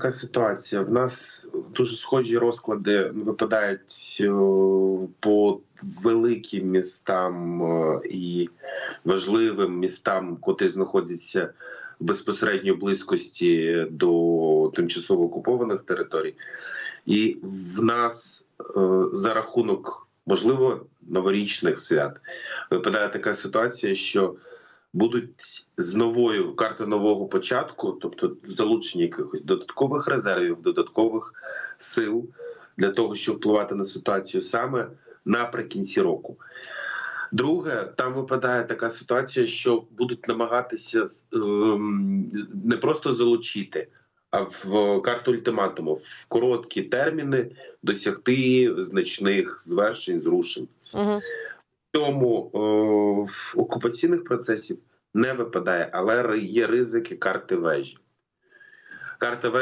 така ситуація. В нас дуже схожі розклади випадають е, по великим містам е, і важливим містам, котрі знаходяться в безпосередньої близькості до тимчасово окупованих територій. І в нас е, за рахунок, можливо, новорічних свят випадає така ситуація, що будуть з новою картою нового початку, тобто залучення якихось додаткових резервів, додаткових сил для того, щоб впливати на ситуацію саме наприкінці року. Друге, там випадає така ситуація, що будуть намагатися ем, не просто залучити, а в карту ультиматуму в короткі терміни досягти значних звершень, зрушень. Угу. Тому о, в окупаційних процесів не випадає, але є ризики карти вежі. Карта вежі